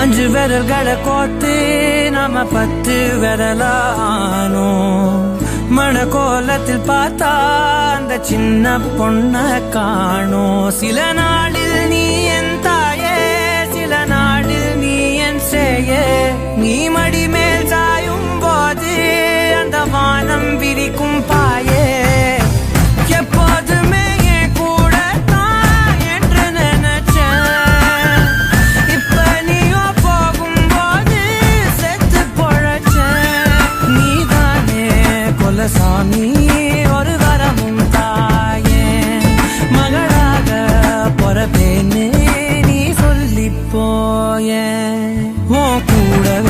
அஞ்சு விரல்களை கோத்து நாம பத்து விரலானோம் மனக்கோலத்தில் பார்த்தா அந்த சின்ன பொண்ண காணோம் சில நாளில் நீ என் தாயே சில நாளில் நீ என் சேயே. நீ மடிமே நல்ல சாமி ஒரு வரமும் தாயே. மகளாக பொறப்பேன்னு நீ சொல்லி போய. உன் கூடவே